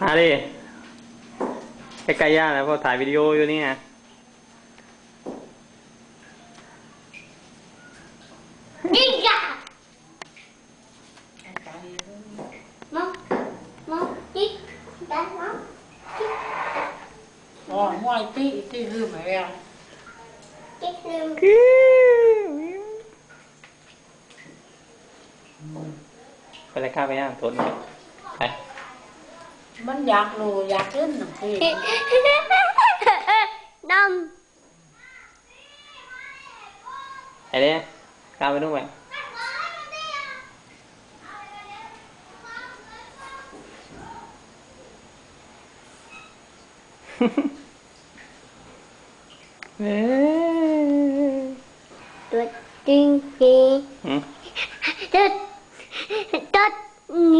มาดิใกล้ๆย่าแล้วพอถ่ายวิดีโออยู่นี่ไงนี่จ้ะมองมองจิ๊กได้มองอ๋อมวยตีตีลืมไปแล้วจิ๊กลืมไปเลยข้าไปย่างทนไป มันอยากรู้อยากขึ้นหนังพี่น้ำไอ้เนี่ยกล้าไปดูไหมเออตัวจริงพี่ตัดตัดนี